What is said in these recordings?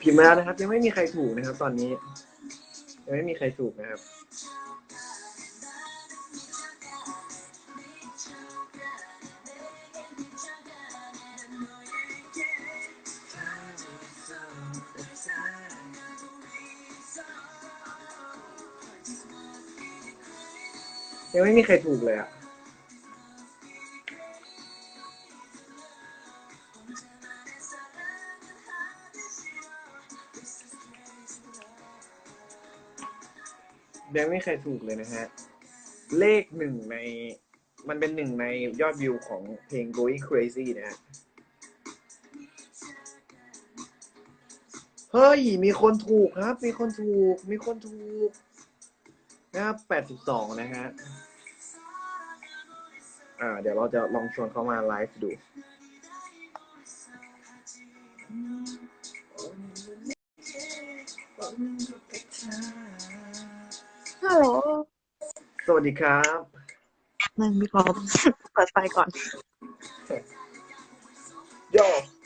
พิมพ์มาแล้วนะครับ ยังไม่มีใครถูกนะครับ ตอนนี้ ยังไม่มีใครถูกนะครับยังไม่มีใครถูกเลยอะ ยังไม่มีใครถูกเลยนะฮะ เลขหนึ่งใน มันเป็นหนึ่งในยอดวิวของเพลง Going Crazy นะฮะ เฮ้ย มีคนถูกครับ มีคนถูก มีคนถูก นะครับแปดสิบสองนะฮะ อ่า เดี๋ยวเราจะลองชวนเขามาไลฟ์ดู ฮัลโหล สวัสดีครับมันมีความเปิดไฟก่อน โย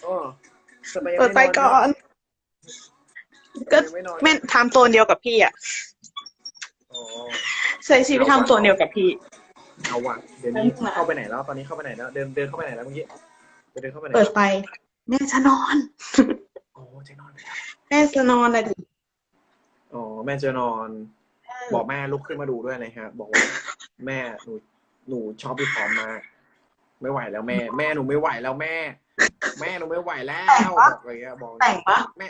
อ๋อทำมยังเปิดไฟก่อน ก็ทำไมยังไม่นอนแม่นทำโซนเดียวกับพี่อะ อ๋อใช้ชีวิตทำโซนเดียวกับพี่ เอาว่ะเดี๋ยวนี้เข้าไปไหนแล้ว ตอนนี้เข้าไปไหนแล้ว เดินเดินเข้าไปไหนแล้วเมื่อกี้ไปเดินเข้าไปไหนเปิดไฟแม่จะนอน โอ้จะนอนไปแล้วแม่จะนอนอะไรดิอ๋อแม่จะนอน บอกแม่ลุกขึ้นมาดูด้วยนะฮะ บอกว่าแม่หนูหนูชอบพี่พร้อมมากไม่ไหวแล้วแม่ แม่หนูไม่ไหวแล้วแม่ แม่หนูไม่ไหวแล้วบอกอะไรเงี้ยบอกแต่งปะแม่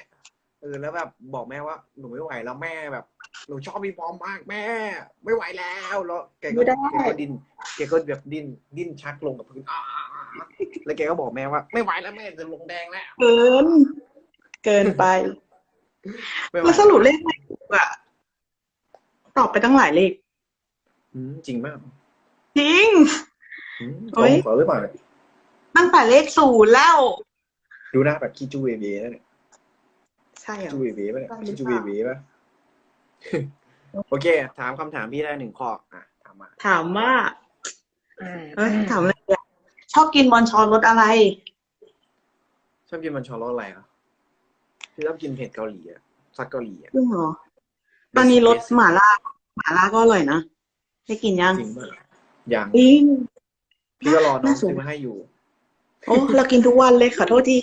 เออแล้วแบบบอกแม่ว่าหนูไม่ไหวแล้วแม่แบบ หนูชอบพี่พร้อมมากแม่ ไม่ไหวแล้วแล้วแกก็แกก็ดิ้นแกก็แบบดิ้นดิ้นชักลงกับพื้นอ้าแล้วแกก็บอกแม่ว่า ไม่ไหวแล้วแม่จะลงแดงแล้วเกิน เกินไปไม่ไหวแล้วสรุปเลขอะไรถูกอะ ตอบไปตั้งหลายเลขอืมจริงมาก จริงอืมเฮ้ยขอหรือเปล่าเนี่ยตั้งแต่เลขศูนย์แล้ว ดูหน้าแบบขี้จูเวเวนะเนี่ยใช่เหรอจูเวเวป่ะเนี่ยใช่หรือขี้จูเปเวล่าเวป่ะโอเค ถามคำถามพี่ได้หนึ่งข้ออะถามมาถามว่าเอ้ยถามอะไรอะชอบกินบอลชอนรสอะไร ชอบกินมันชอรสอะไรอะพี่ชอบกินเผ็ดเกาหลีอะซัดเกาหลีอะจริงเหรอ ตอนนี้รสหม่าล่าหม่าล่าก็อร่อยนะได้กินยังจริงป่ะอย่างจริงพี่ก็รอน้องน่าสนซื้อมาให้อยู่ โอ้เรากินทุกวันเลยขอโทษที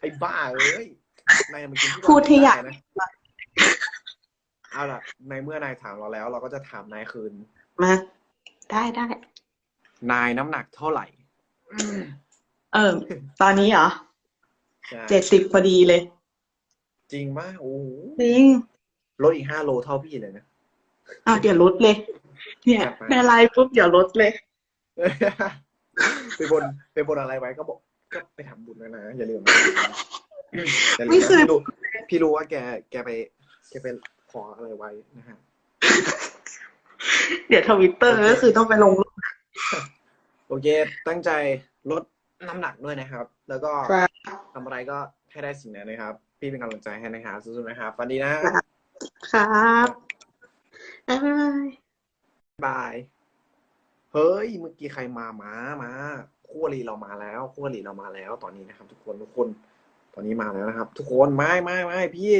ไอ้บ้าเอ้ยนายมากินที่พูดที่อยากร้นนะเอาล่ะในเมื่อนายถามเราแล้ว เราก็จะถามนายคืนมาได้ได้ นายน้ำหนักเท่าไหร่ เออ ตอนนี้เหรอใช่เจ็ดสิบพอดีเลย จริงป่ะโอ้โหจริงลดอีกห้าโลเท่าพี่เลยนะอะเดี๋ยวลดเลย เนี่ยจัดไปในไลน์ปุ๊บเดี๋ยวลดเลย ไปบนไปบนอะไรไว้ก็บอกก็ไปทำบุญนะนะอย่าลืมนะอย่าลืไม่นะเคย พี่รู้พี่รู้ว่าแกแกไปแกไปขออะไรไว้นะฮะ เดี๋ยวทวิตเตอร์โอเคก็คือต้องไปลงรูปโอเค ตั้งใจลดน้ำหนักด้วยนะครับ แล้วก็ครับ ทำอะไรก็ให้ได้สิ่งนั้นนะครับ พี่เป็นกำลังใจให้นะครับสู้ๆนะครับฝันดีนะครับบ๊ายบายบายเฮ้ยเมื่อกี้ใครมามามาคู่อริเรามาแล้วคู่อริเรามาแล้ว ตอนนี้นะครับ ทุกคนทุกคน ตอนนี้มาแล้วนะครับ ทุกคนไม่ไม่ไม่พี่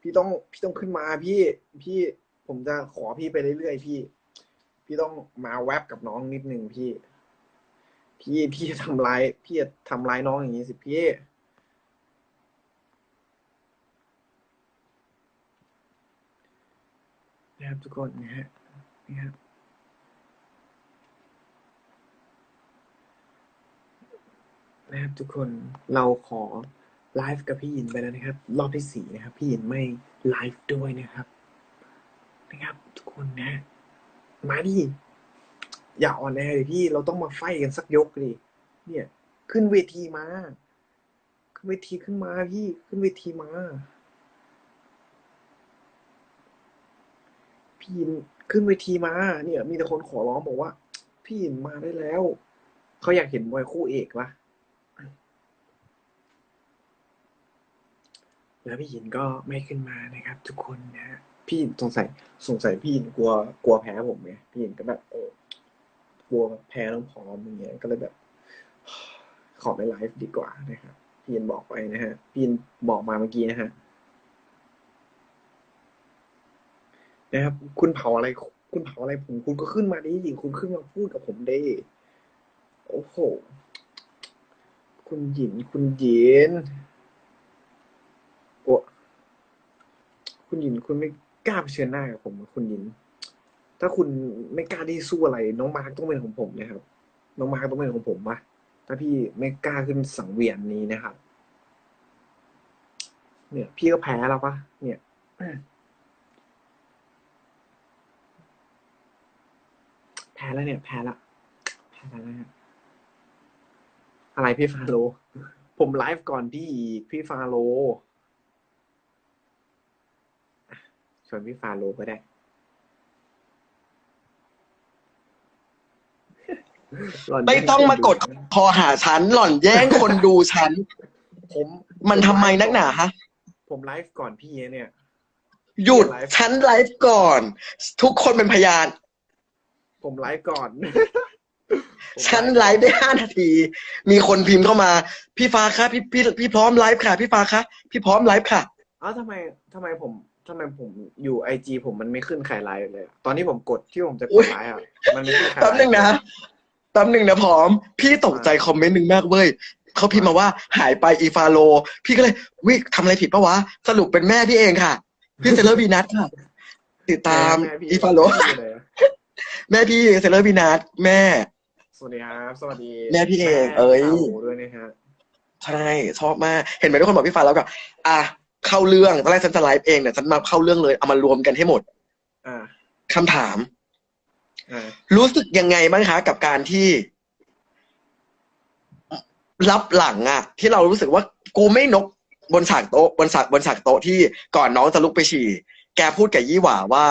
พี่ต้องพี่ต้องขึ้นมาพี่ พี่ผมจะขอพี่ไปเรื่อยๆพี่ พี่ต้องมาแวบกับน้องนิดนึงพี่ พี่พี่จะทำร้ายพี่จะทำร้ายน้องอย่างนี้สิพี่ นะครับทุกคนนะฮะนี่ครับนะครับทุกคนเราขอไลฟ์กับพี่ยินไปแล้วนะครับ รอบที่สี่นะครับ พี่ยินไม่ไลฟ์ด้วยนะครับ นะครับ ทุกคนนะ มาดิอย่าอ่อนแอเลยพี่เราต้องมาไฟกันสักยกดิเนี่ย ขึ้นเวทีมา ขึ้นเวทีขึ้นมาพี่ขึ้นเวทีมา พี่ยินขึ้นเวทีมา เนี่ย มีแต่คนขอร้องบอกว่า พี่ยินมาได้แล้ว เขาอยากเห็นมวยคู่เอกปะแล้วพี่ยินก็ไม่ขึ้นมานะครับ ทุกคนนะฮะพี่ยินสงสัยสงสัยพี่ยินกลัวกลัวแพ้ผมไงพี่ยินก็แบบเออกลัวแพ้น้องพร้อมอย่างเงี้ยก็เลยแบบ ขอไปไลฟ์ดีกว่านะครับพี่ยินบอกไปนะฮะพี่ยินบอกมาเมื่อกี้นะฮะ นะครับ คุณเผาอะไร คุณเผาอะไรผมคุณก็ขึ้นมาดิคุณขึ้นมาพูดกับผมได้โอ้โหคุณหยินคุณหยินโอ้คุณหยินคุณไม่กล้าเผชิญหน้ากับผมอคุณหยิน ถ้าคุณไม่กล้าที่สู้อะไร น้องมาร์กต้องเป็นของผมนะครับ น้องมาร์กต้องเป็นของผมปะถ้าพี่ไม่กล้าขึ้นสังเวียนนี้นะครับ เนี่ย พี่ก็แพ้แล้วปะเนี่ย แพ้แล้วเนี่ย แพ้ละแพ้แล้วนะฮะอะไรพี่ฟาโล ผมไลฟ์ก่อนพี่อีกพี่ฟาโลอะชวนพี่ฟาโลก็ได้หล่นไม่ต้องมากดคอหาฉัน หล่อนแย่งคนดูฉัน ผมมันทำไมนักหนาฮะ ผมไลฟ์ก่อนพี่เนี่ย หยุด ฉันไลฟ์ก่อน ทุกคนเป็นพยาน ผมไลฟ์ก่อนผมฉันไลฟ์ได้ห้านาที มีคนพิมพ์เข้ามา พี่ฟ้าคะพี่พี่พี่พร้อมไลฟ์ค่ะ พี่ฟ้าคะพี่พร้อมไลฟ์ค่ะเอ้าทำไมทำไมผมทำไมผมอยู่ไอจีผมมันไม่ขึ้นใครไลฟ์เลยอะตอนที่ผมกดที่ผมจะกอุ๊ดยไลฟ์อะมันไม่ขึ้นใครไลแป๊บฟ์หนึ่งนะแป๊บหนึ่งนะพร้อม พี่ตกใจคอมเมนต์หนึ่งมากเว้ยเขาพิมพ์มาว่าหายไปอีฟาโล พี่ก็เลยวิทำอะไรผิดปะวะ สรุปเป็นแม่พี่เองค่ะ พี่เซเลอร์บีนัทค่ะ ติดตามแพี่อีฟาโลชื่ออะไรอะ แม่พี่เซเลอร์บีนัทแม่ สวัสดีครับสวัสดีแม่พี่เองแม่เอ้ย สาวด้วยนะฮะใช่ชอบมาก เห็นไหมทุกคนบอกพี่ฟ้าแล้วก็อะเข้าเรื่องตอนแรกฉันจะไลฟ์เองเนี่ยฉันมาเข้าเรื่องเลยเอามารวมกันให้หมดอ่าคำถาม อ่ารู้สึกยังไงบ้างคะกับการที่ รับหลังอะที่เรารู้สึกว่ากูไม่นกบนฉากโต๊ะบนฉากบนฉากโต๊ะที่ก่อนน้องจะลุกไปฉี่ แกพูดกับยี่หว่าว่า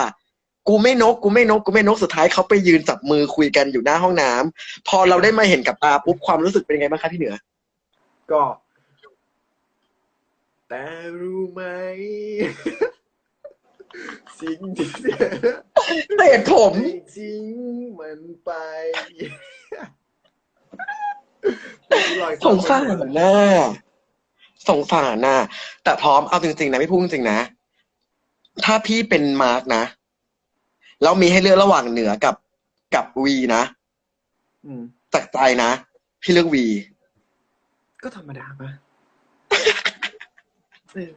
กูไม่นกกูไม่นกกูไม่นกสุดท้ายเขาไปยืนจับมือคุยกันอยู่หน้าห้องน้ำพอเราได้มาเห็นกับตาปุ๊บความรู้สึกเป็นยังไงบ้างคะพี่เหนือ ก็ แต่รู้ไหม สิ่งที่เธอเตะผมไม่จริงมันไปสงสารน่ะสงสารน่ะแต่พร้อมเอาจริงๆนะพี่พูดจริงๆนะ ถ้าพี่เป็นมาร์กนะ แล้วมีให้เลือกระหว่างเหนือกับกับวีนะอืมจากใจนะพี่เลือกวี ก็ธรรมดาปะเออ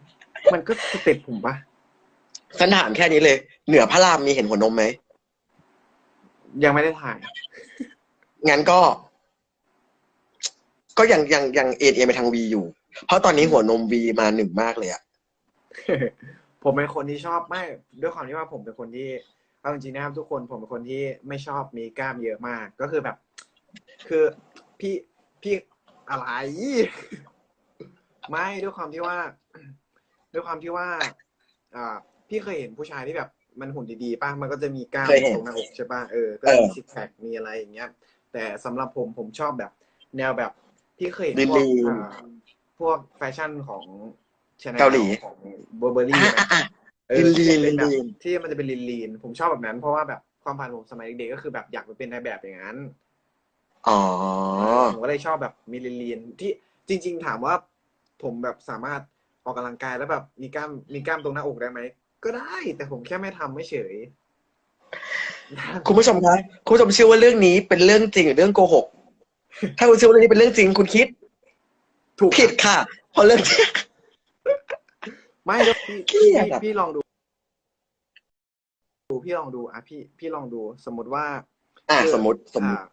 มันก็สเต็ปผมปะฉันถามแค่นี้เลย เหนือพระรามมีเห็นหัวนมไหมยังไม่ได้ถ่าย งั้นก็ ก็ยังยังยังเอ็นเอไปทางวีอยู่ เพราะตอนนี้หัวนมวีมาหนึ่งมากเลยอะผมเป็นคนที่ชอบไม่ด้วยความที่ว่าผมเป็นคนที่ เอาจริงๆนะครับทุกคนผมเป็นคนที่ไม่ชอบมีกล้ามเยอะมาก ก็คือแบบ คือพี่พี่อะไร ไม่ด้วยความที่ว่า ด้วยความที่ว่าอ่าพี่เคยเห็นผู้ชายที่แบบ มันหุ่นดีๆป่ะมันก็จะมีกล้ามเคยเห็น ตรงหน้าอกใช่ป่ะเออก็เออมีซิกแพคมีอะไรอย่างเงี้ย แต่สำหรับผมผมชอบแบบ แนวแบบพี่เคยเห็นพวกลีนๆ อ่าพวกแฟชั่นของ Chanel เกาหลี ของเบอร์เบอรี่ อะอะ อะเออลีนๆที่เป็นแบบลีนที่มันจะเป็นลีนลีนๆผมชอบแบบนั้น เพราะว่าแบบความฝันผมสมัยเด็กๆก็คือแบบอยากไปเป็นนายแบบอย่างนั้นอ๋อผมก็เลยชอบแบบมีลีนลีนๆที่จริง ๆ ถามว่าผมแบบสามารถออกกำลังกายแล้วแบบมีกล้ามมีกล้ามตรงหน้าอกได้ไหมก็ได้แต่ผมแค่ไม่ทำไม่เฉยคุณผู้ชมคะคุณผู้ชมเชื่อว่าเรื่องนี้เป็นเรื่องจริงหรือเรื่องโกหก ถ้าคุณเชื่อว่าเรื่องนี้เป็นเรื่องจริงคุณคิด ถูกผิดค่ะเพราะเรื่องจริง ไม่แล้วพี่เครียดพี่อะ พี่ลองดูดูพี่ลองดูอะพี่พี่ลองดู สมมติว่า อะคือสมมติสมมติ อ่า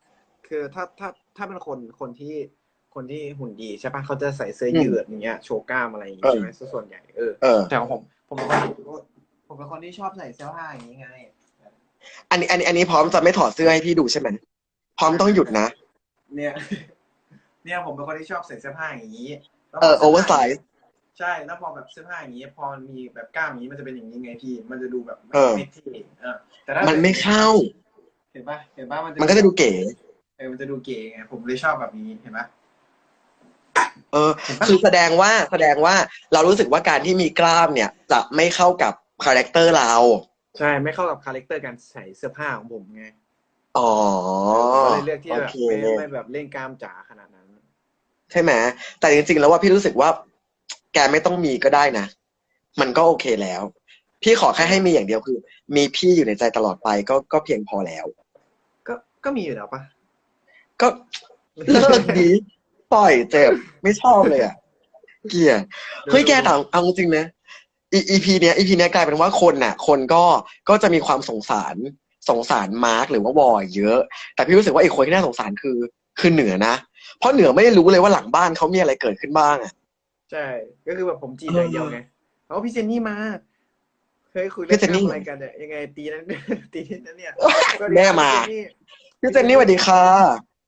คือถ้าถ้าถ้าเป็นคนคนที่คนที่หุ่นดีใช่ปะเขาจะใส่เสื้ออืมยืดอย่างเงี้ยโชว์กล้ามอะไรอย่างเงี้ยเออ ใช่ไหมซะส่วนใหญ่เออเออ แต่ของผมผมเป็นคนผมเป็นคนที่ชอบใส่เสื้อผ้าอย่างนี้ไงอันนี้อันนี้อันนี้พร้อมจะไม่ถอดเสื้อให้พี่ดูใช่ไหมพร้อมต้องหยุดนะ เนี่ย เนี่ยผมเป็นคนที่ชอบใส่เสื้อผ้าอย่างนี้แล้วพเออสื้ผ้า oversize ใช่แล้วพอแบบเสื้อผ้าอย่างนี้พอมันมีแบบกล้ามอย่างนี้มันจะเป็นอย่างนี้ไงพี่ มันจะดูแบบเออ ไม่เท่เออแต่ถ้ามันไม่เข้า เห็นปะเห็นปะมันมันก็จะดูเก๋ เออมันจะดูเก๋ไงผมเลยชอบแบบนี้เห็นปะ เออ คือแสดงว่าแสดงว่าเรารู้สึกว่าการที่มีกล้ามเนี่ย จะไม่เข้ากับคาแรคเตอร์เรา ใช่ไม่เข้ากับคาแรคเตอร์การใส่เสื้อผ้าของผมไงอ๋อก็เลยที่แบบโอเค ไม่ไม่แบบเล่นกล้ามจ๋าขนาดนั้น ใช่ไหมแต่จริงๆ แล้วว่าพี่รู้สึกว่า แกไม่ต้องมีก็ได้นะ มันก็โอเคแล้ว พี่ขอแค่ให้มีอย่างเดียวคือ มีพี่อยู่ในใจตลอดไปก็ก็เพียงพอแล้ว ก็ก็มีอยู่แล้วปะก็เลิกดี ปล่อยเจ็บไม่ชอบเลยอะ เกลียดเฮ้ยแกแต่เอาจริงๆนะอีพีเนี้ยอีพีเนี้ยกลายเป็นว่าคนน่ะ คนก็ก็จะมีความสงสารสงสารมาร์กหรือว่าวอยเยอะ แต่พี่รู้สึกว่าอีกคนที่น่าสงสารคือ คือเหนือนะ เพราะเหนือไม่ได้รู้เลยว่าหลังบ้านเขามีอะไรเกิดขึ้นบ้างอะ ใช่ ก็คือแบบผมจีบอย่างเดียวไงเอาพี่เจนนี่มา เคยคุยพี่เรื่องเจนนี่อะไรกันเนี่ยยังไงตีนั้นตีนั้นเนี่ยแม่มาพี่เจนนี่สวัสดีค่ะ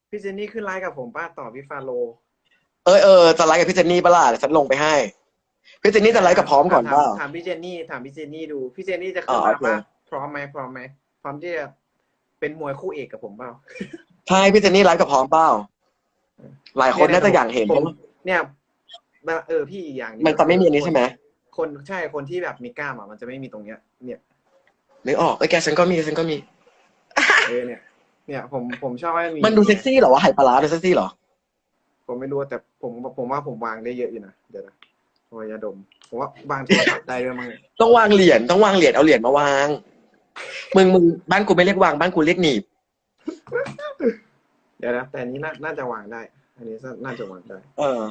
พี่เจนนี่ขึ้นไลน์กับผมป้าต่อพี่ฟาโล เออเออจะไลฟ์กับพี่เจนนี่ปะล่ะเดี๋ยวฉันลงไปให้พี่เจนนี่จะไลฟ์กับพร้อมก่อนถาเปล่าถามพี่เจนนี่ถามพี่เจนนี่ดูพี่เจนนี่จะขึ้นอ๋อมาโอเคป่ะพร้อมไหมพร้อมไหมพร้อมที่จะเป็นมวยคู่เอกกับผมเปล่าใช่พี่เจนนี่ไลฟ์กับพร้อมเปล่าหลายคนน่าจะอยากเห็นผมเนี่ย เออพี่อีกอย่างมันจะไม่มีอันนี้ใช่ไหมคนใช่คนที่แบบมีกล้ามอะมันจะไม่มีตรงเนี้ย เนี่ยนึกออกเอ้ยแกฉันก็มีฉันก็มีเออเนี่ย เนี่ยผมผมชอบให้มีมันดูเซ็กซี่เหรอวะไหปลาร้าดูเซ็กซี่เหรอผมไม่รู้แต่ผมผมว่าผมวางได้เยอะอยู่นะเดี๋ยวนะโอ้ยยาดมผมว่าวางโทรศัพท์ได้ด้วยมั้งเนี่ยต้องวางเหรียญต้องวางเหรียญเอาเหรียญมาวางมึงมึงบ้านกูไม่เรียกวางบ้านกูเรียกหนีบเดี๋ยวนะแต่อันนี้น่าน่าจะวางได้ อันนี้น่าจะวางได้ เออ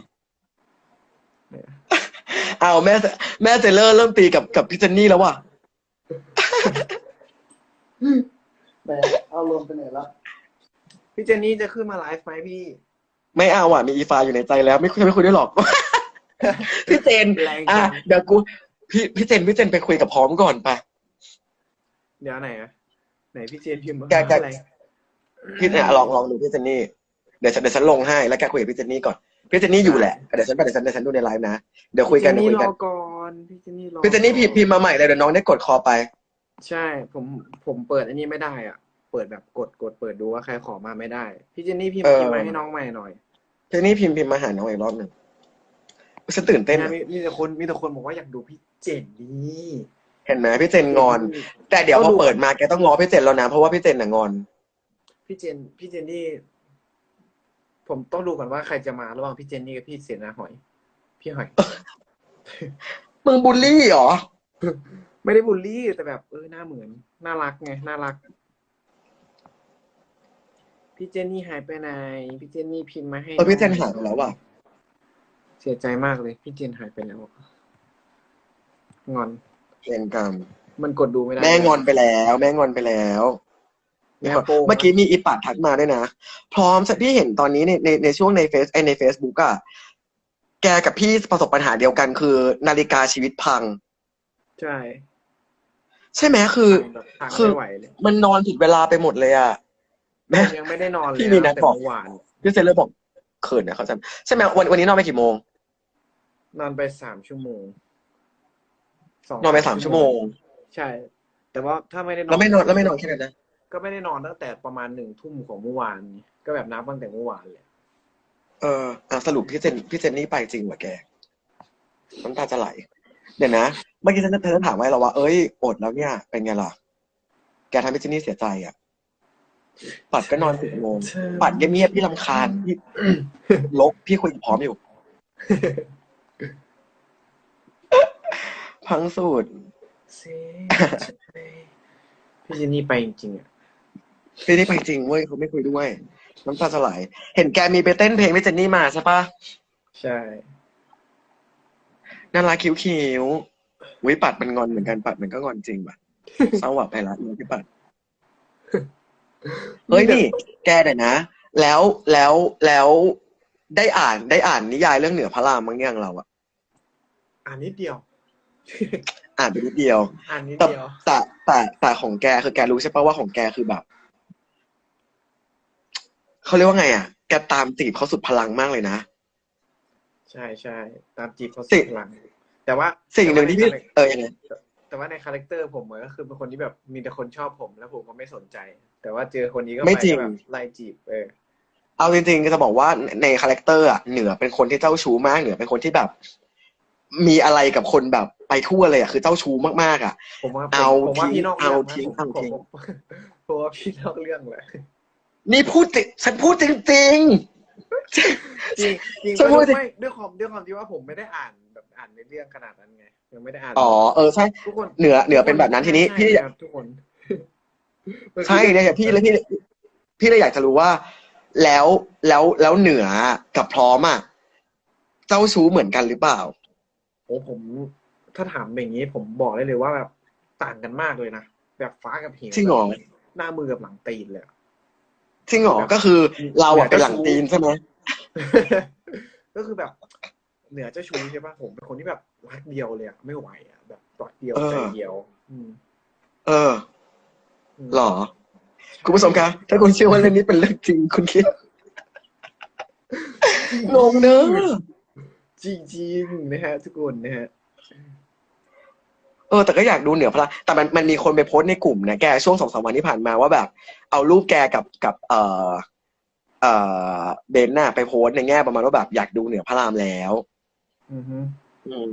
เอาแม่แม่เจเลอร์เริ่มตีกับกับพี่เจนนี่แล้วว่ะแหมเอารวมไปไหนละพี่เจนนี่จะขึ้นมาไลฟ์ไหมพี่ ไม่เอาอะมีอีฟาอยู่ในใจแล้ว ไม่คุยไม่คุยด้วยหรอก พี่เจนแรงอะจังเดี๋ยวกูพี่พี่เจนพี่เจนไปคุยกับพร้อมก่อนไปเดี๋ยวไหนอะไหนพี่เจนพิมพ์มาแกแก อะไรพี่เนี่ยลองลองดูพี่เจนนี่เดี๋ยวฉันเดี๋ยวฉันลงให้แล้วแกคุยกับพี่เจนนี่ก่อน พี่เจนนี่อยู่แหละเดี๋ยวฉันไปเดี๋ยวฉันเดี๋ยวฉันดูในไลฟ์นะเดี๋ยวคุยกันพี่เดี๋ยวเจนนี่คุยรกันอก่อนพี่เจนนี่รอพี่เจนนี่พิมพ์พิมพ์มาใหม่เลยเดี๋ยวน้องได้กดคอไป ใช่ ผมผมเปิดอันนี้ไม่ได้อะ เปิดแบบกดกดเปิดดูว่าใครขอมาไม่ได้ พี่เจนนี่พิมพ์เออพิมพ์มาให้น้องใหม่หน่อยพี่เจนนี่พิมพ์พิมพ์มาหาน้องอีกรอบหนึ่งฉันตื่นเต้นนะอะมีมีแต่คนมีแต่คนบอกว่าอยากดูพี่เจนนี่เห็นไหมพี่เจนงอน แต่เดี๋ยวพอเปิดมาแกต้องง้อพี่เจนแล้วนะเพราะว่าพี่เจนน่ะงอน พี่เจนพี่เจนนี่ ผมต้องดูก่อนว่าใครจะมาระหว่างพี่เจนนี่กับพี่เสนาหอย พี่หอย มึงบูลลี่เหรอ ไม่ได้บูลลี่แต่แบบเออหน้าเหมือน น่ารักไง น่ารัก พี่เจนนี่หายไปไหน พี่เจนนี่พิมพ์มาให้เออพี่เจนหายไปแล้วว่ะ เสียใจมากเลย พี่เจนหายไปแล้ว งอนเจนกรรมมันกดดูไม่ได้ แม่งอนไปแล้ว แม่งอนไปแล้ว แม่โป้งเมื่อกี้มีอีปัดทักมาด้วยนะ พร้อมพี่เห็นตอนนี้ในในในช่วงในเฟซไอในเฟซบุ๊กอะแกกับพี่ประสบปัญหาเดียวกันคือ นาฬิกาชีวิตพัง ใช่ ใช่ไหมคือแบบทางคือไม่ไหวเลยมันนอนผิดเวลาไปหมดเลยอะแม่ผมยังไม่ได้นอนเลยพี่มีนัดแต่บอกเมื่อวานพี่เซนเลอร์บอกเขินนะเขาจำใช่ไหมวันวันนี้นอนไปกี่โมง นอนไปสามชั่วโมงสงนอนไปสามชั่วโมง ใช่ แต่ว่าถ้าไม่ได้นอนแล้วไม่นอนแล้วไม่นอนแค่นั้นนะ ก็ไม่ได้นอนตั้งแต่ประมาณหนึ่งทุ่มของเมื่อวานนี้ก็แบบนับตั้งแต่เมื่อวานเลยเอออะสรุปพี่เจนพี่เจนนี่ไปจริงว่ะแกน้ำตาจะไหล เดี๋ยวนะเมื่อกี้ฉันเธอถามไว้เราว่า เอ้ยอดแล้วเนี่ยเป็นไงล่ะ แกทำให้เจนนี่เสียใจอะปัดก็นอนสิบโมงปัดเงียบๆพี่ลำคาญพี่ลกพี่คุยกับพร้อมอยู่ พังสูตรเสียใจพี่เจนนี่ไปจริงๆอะ พี่นี่ไปจริงเว้ยเขาไม่คุยด้วย น้ำตาจะไหลเห็นแกมีไปเต้นเพลงพี่เจนนี่มาใช่ปะใช่น่ารักคิ้วๆวิปัดมันงอนเหมือนกันปัดมันก็งอนจริงป่ะเศร้าว่ะไปละอีพี่ปัดเฮ้ยนี่ แกเดี๋ยวนะ แล้วแล้วแล้วได้อ่านได้อ่านนิยายเรื่องเหนือพระรามมั้งยังเราอะอ่านนิดเดียว อ่านไปนิดเดียว อ่านนิดแต่เดียวแต่แต่แต่ของแกคือแกรู้ใช่ปะว่าของแกคือแบบ เขาเรียกว่าไงอะแกตามจีบเขาสุดพลังมากเลยนะ ใช่ใช่ตามจีบเขาสิ่สุงดพลัง แต่ว่าสิ่งหนึ่งที่พี่แต่ว่าในเออยังไงแต่ว่าในคาแรคเตอร์ผมอะก็คือเป็นคนที่แบบมีแต่คนชอบผมแล้วผมก็ไม่สนใจ แต่ว่าเจอคนนี้ก็ไม่ปจริงก็แบบไล่จีบเออเอาจริงๆก็จะบอกว่าในคาแรคเตอร์อะเหนือเป็นคนที่เจ้าชู้มากเหนือเป็นคนที่แบบ มีอะไรกับคนแบบไปทั่วเลยอะคือเจ้าชู้มากๆอะผมว่าเอาผมว่าทิ้งพี่นอกเอาเรื่องนะทิ้งผมเอาทิ้งผมผมว่าพี่นอกเรื่องแหละ นี่พูดจริงฉันพูดจริง จริงจริงฉันพูดจริงไม่ด้วยความด้วยความที่ว่าผมไม่ได้อ่านแบบอ่านในเรื่องขนาดนั้นไงยังไม่ได้อ่านๆ อ๋อ เออ ใช่ ทุกคนเหนือเหนือเป็นแบบนั้นทีนี้ใช่พี่ครับทุกคนใช่เนี่ยพี่เลยพี่พี่เลยอยากจะรู้ว่า แล้วแล้วแล้วเหนือกับพร้อมอะเจ้าชู้เหมือนกันหรือเปล่า โอ้ผม ถ้าถามอย่างนี้ ผมบอกได้เลยว่าแบบต่างกันมากเลยนะแบบฟ้ากับเหวจริงเหรอแบบหน้ามือกับหลังตีนเลยอะ จริงเหรอ ก็คือเราอะเป็นหลังตีนใช่ไหมก็คือแบบ เหนือเจ้าชู้ใช่ปะผมเป็นคนที่แบบรักเดียวเลยอะไม่ไหวอะแบบรักเดียวใจเดียว อืม เอออืมหรอ คุณผู้ชมคะถ้าคุณเชื่อว่าเรื่องนี้เป็นเรื่องจริงคุณคิดงงเนอะจริงๆนะฮะทุกคนนะฮะ เออแต่ก็อยากดูเหนือพระแต่มันมันมีคนไปโพสต์ในกลุ่มนะแกช่วงสองสามวันที่ผ่านมาว่าแบบ เอารูปแกกับกับ เอ่อเอ่อเบนน่ะไปโพสต์ในแง่ประมาณว่าแบบอยากดูเหนือพระรามแล้วอือฮึอืม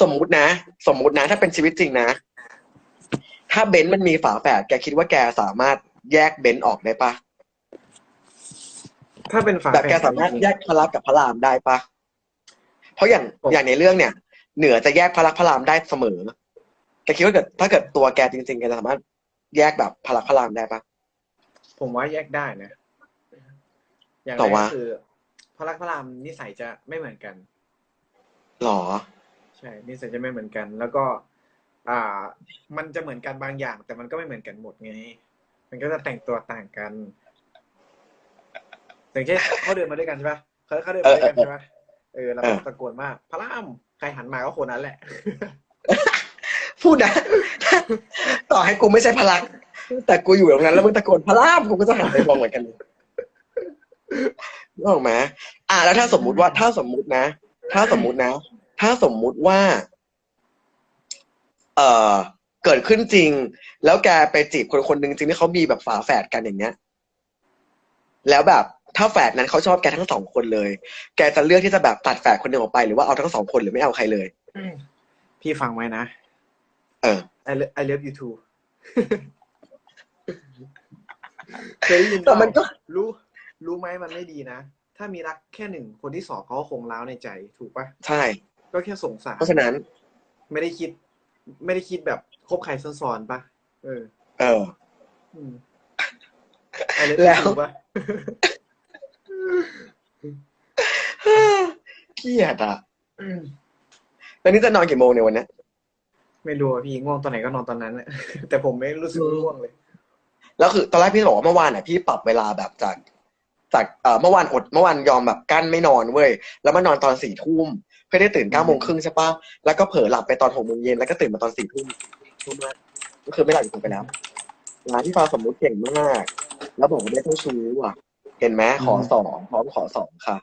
สมมุตินะ สมมุตินะ ถ้าเป็นชีวิตจริงนะ ถ้าเบนซ์มันมีฝาแฝดแกคิดว่าแกสามารถแยกเบนซ์ออกได้ปะถ้าเป็นฝาแบบแกฝดสามารถแยกพระลักษมณ์กับพระรามได้ปะเพราะอย่างอย่างในเรื่องเนี่ย เหนือจะแยกพระลักษมณ์พระรามได้เสมอ แกคิดว่าเกิดถ้าเกิดตัวแกจริงๆแกจะสามารถแยกแบบพระลักษมณ์พระรามได้ปะ ผมว่าแยกได้นะ อย่างแต่แรกว่าก็คือพระลักษมณ์พระรามนิสัยจะไม่เหมือนกัน หรอ ใช่นิสัยจะไม่เหมือนกัน แล้วก็ อ่า มันจะเหมือนกันบางอย่าง แต่มันก็ไม่เหมือนกันหมดไง มันก็จะแต่งตัวต่างกันอย่างเช่นเขาเดินมาด้วยกันใช่ปะเขาเขาเดินมาด้วยกันใช่ปะเออเราก็เออตะโกนว่าพระรามใครหันมาก็คนนั้นแหละ พูดนะ ต่อให้กูไม่ใช่พลัก แต่กูอยู่ตรงนั้น แล้วมึงตะโกนพระรามกูก็จะหันไปมองเหมือนกันนึกออกไหมอะแล้วถ้าสมมุติว่าถ้าสมมุตินะ ถ้าสมมุตินะ ถ้าสมมุติว่า เอ่อ เกิดขึ้นจริง แล้วแกไปจีบคนคนหนึ่งจริงที่เขามีแบบฝาแฝดกันอย่างเงี้ย แล้วแบบถ้าแฝดนั้นเขาชอบแกทั้งสองคนเลย แกจะเลือกที่จะแบบตัดแฝดคนหนึ่งออกไปหรือว่าเอาทั้งสองคนหรือไม่เอาใครเลยพี่ฟังไว้นะ เออ I love I love you too เคยได้ยินเปแต่ล่ามันก็ รู้ รู้ไหมมันไม่ดีนะ ถ้ามีรักแค่หนึ่งคนที่สองเขาก็คงร้าวในใจถูกปะใช่ ก็แค่สงสารเพราะฉะนั้น ไม่ได้คิด ไม่ได้คิดแบบคบใครซ้อนๆปะเออ เออ อืม I love แล้ you ว too ปะเกลียดอะ แล้วนี่จะนอนกี่โมงในยวันเนี้ย ไม่รู้อะพี่ง่วงตอนไหนก็นอนตอนนั้นแหละแต่ผมไม่รู้สึกง่วงเลย แล้วคือตอนแรกพี่บอกว่าเมื่อวานอะพี่ปรับเวลาแบบจากจากเอ่อเมื่อวานอดเมื่อวานยอมแบบกั้นไม่นอนเว้ยแล้วมานอนตอนสี่ทุ่มเพื่อได้ตื่นเก้าโมงครึ่งใช่ปะแล้วก็เผลอหลับไปตอนหกโมงเย็นแล้วก็ตื่นมาตอนสี่ทุ่มทุ่มมากก็คือไม่หลับอีกไปแล้วงานที่ฟ้าสมมุติเก่งมากแล้วบอกว่าได้เจ้าชู้อะ เห็นไหมขอสองพร้อมขอสองค่ะ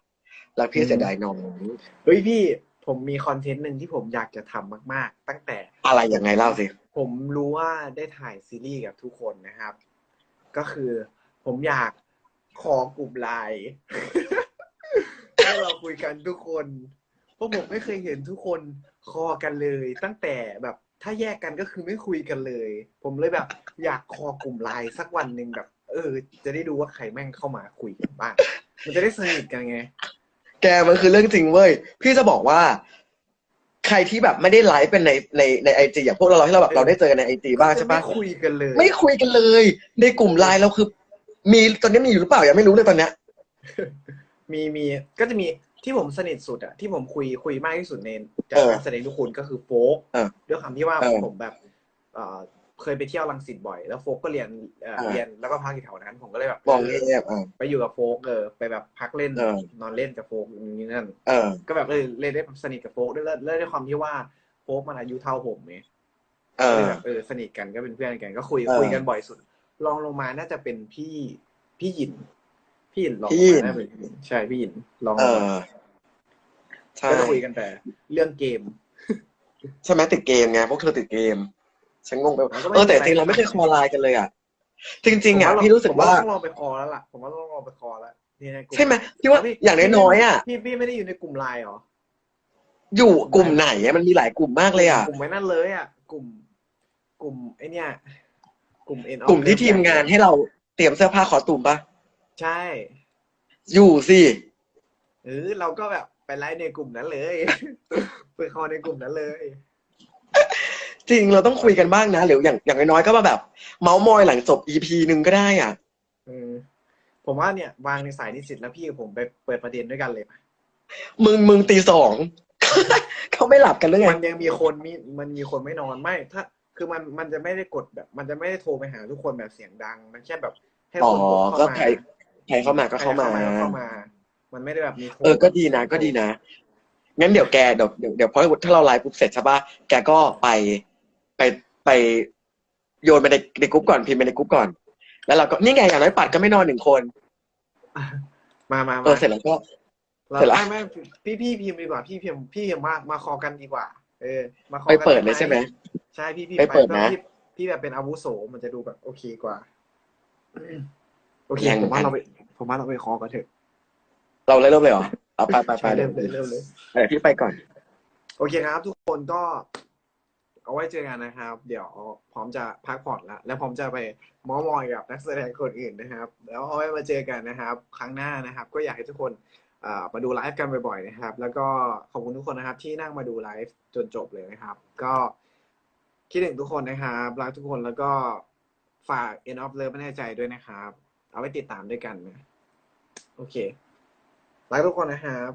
แล้วพี่เสียดายน้องเฮ้ยพี่ ผมมีคอนเทนต์หนึ่งที่ผมอยากจะทำมาก ๆ ตั้งแต่อะไรยังไงเล่าสิ ผมรู้ว่าได้ถ่ายซีรีส์กับทุกคนนะครับ ก็คือผมอยากขอกลุ่มไลน์ ให้เราคุยกันทุกคนเพราะผมไม่เคยเห็นทุกคนคอกันเลย ตั้งแต่แบบถ้าแยกกันก็คือไม่คุยกันเลย ผมเลยแบบ อยากคอกลุ่มไลน์สักวันหนึ่งแบบ เออ จะได้ดูว่าใครแม่งเข้ามาคุยกันบ้างมันจะได้สนิทกันไง แกมันคือเรื่องจริงเว้ย พี่จะบอกว่า ใครที่แบบไม่ได้ไลฟ์เป็นในในในไอจีอย่างพวกเราที่เราแบบเราได้เจอกันในไอจีบ้างใช่ปะไม่คุยกันเลย ไม่คุยกันเลย ในกลุ่มไลน์เราคือ มีตอนนี้มีอยู่หรือเปล่ายังไม่รู้เลยตอนเนี้ยมีมีก็จะมีที่ผมสนิทสุดอะที่ผมคุยคุยมากที่สุดในจาเอกอการแสดงทุกคนก็คือโฟกเออด้วยคำที่ว่าเออผมแบบ เอ่อเคยไปเที่ยวรังสิตบ่อย แล้วโฟกก็เรียนเอ่อเออเรียนแล้วก็พักอยู่แถวนั้น ผมก็เลยแบบมองเงียบๆอะ ไปอยู่กับโฟกเออไปแบบพักเล่นเออ นอนเล่นกับโฟกอย่างนี้นั่น เออ ก็แบบเออเลยได้สนิทกับโฟกด้วยแล้วแล้วด้วยความที่ว่าโฟกมันอายุเท่าผมไง เอก็เลอยแบบเออสนิทกันก็เป็นเพื่อนกันก็คุยเออคุยกันบ่อยสุดลองลงมาน่าจะเป็นพี่พี่หยิน พี่หยินลองลพี่งหยิมาน น่าเป็นใช่พี่หยินลองลเองมาอใช่ก็จะคุยกันแต่ เรื่องเกม ใช่ไหมติดเกมไงพวกเธอติดเกม ฉันงงไปมันก็ไม่เออแต่เป็นไรจริงเราไม่เคยคอไลน์กันเลยอะจริงๆอะผมพี่รู้สึกว่าผมต้องลองไปคอแล้วล่ะผมว่าต้องลองไปคอแล้วนี่ในกลุ่มใช่ไหมพี่ว่าอย่างน้อยๆอะพี่พี่ไม่ได้อยู่ในกลุ่มไลน์เหรออยู่กลุ่มไหนอะมันมีหลายกลุ่มมากเลยอะกลุ่มไว้นั่นเลยอะกลุ่ม กลุ่มไอเนี้ยกลุ่มเอ็นกลุ่มที่ทีมงานให้เราเตรียมเสื้อผ้าคอสตูมปะใช่ อยู่สิเออเราก็แบบไปไลฟ์ในกลุ่มนั้นเลยไปคอในกลุ่มนั้นเลย จริงเราต้องคุยกันบ้างนะหรืออย่างอย่างน้อยๆก็มาแบบ เมาส์มอยหลังจบ EP หนึ่งก็ได้อะเออผมว่าเนี่ยวางในสายนิสิตแล้วพี่กับผมไปเปิดประเด็นด้วยกันเลย มึงมึงตีสอง เขาไม่หลับกันหรือไงมันยังมีคนมีมันมีคนไม่นอนไม่ ถ้า คือมันมันจะไม่ได้กดแบบ มันจะไม่ได้โทรไปหาทุกคนแบบเสียงดัง มันแค่แบบให้อ๋อคนกดเข้าก็มาใครใครเข้ามาก็เข้ามาใครเข้ามา มันไม่ได้แบบมีโทรเออก็ดีนะก็ดีนะงั้นเดี๋ยวแกเดี๋ยวเดี๋ยวเดี๋ยวพอถ้าเราไลฟ์ปุ๊บเสร็จใช่ปะแกก็ไป ไปไปโยนไปในในกรุ๊ปก่อนพิมพ์ไปในกรุ๊ปก่อน แล้วเราก็นี่ไงอย่างน้อยปัดก็ไม่นอนหนึ่งคน มามาเออเสร็จแล้วก็เราเสร็จแล้วไม่ไม่พี่พี่พิมพ์ดีกว่าพี่พิมพ์พี่พิมพ์มามาคอกันดีกว่า เออ มาคอไปกันเปิดเลยใช่ไหมใช่พี่พี่ไปเปิดนะพี่พี่แบบเป็นอาวุโสมันจะดูแบบโอเคกว่าโอเคแรงเหมืผอมนกันว่าเราไปผมว่าเราไปคอกันเถอะ เราเลยเริ่มเลยเหรอเอาไปไปไปใช่เดี๋เริ่ยวมเลยเริ่มเลยเดี๋ยวพี่ไปก่อน โอเคครับ ทุกคนก็ เอาไว้เจอกันนะครับ เดี๋ยวพร้อมจะพักผ่อนละแล้วพร้อมจะไปมอมอยกับนักแสดงคนอื่นนะครับ แล้วเอาไว้มาเจอกันนะครับ ครั้งหน้านะครับ ก็อยากให้ทุกคนมาดูไลฟ์กันบ่อยๆนะครับ แล้วก็ขอบคุณทุกคนนะครับ ที่นั่งมาดูไลฟ์จนจบเลยนะครับ ก็คิดถึงทุกคนนะครับรักทุกคนแล้วก็ฝาก End of Love ไม่แน่ใจด้วยนะครับ เอาไว้ติดตามด้วยกันนะโอเครักทุกคนนะครับ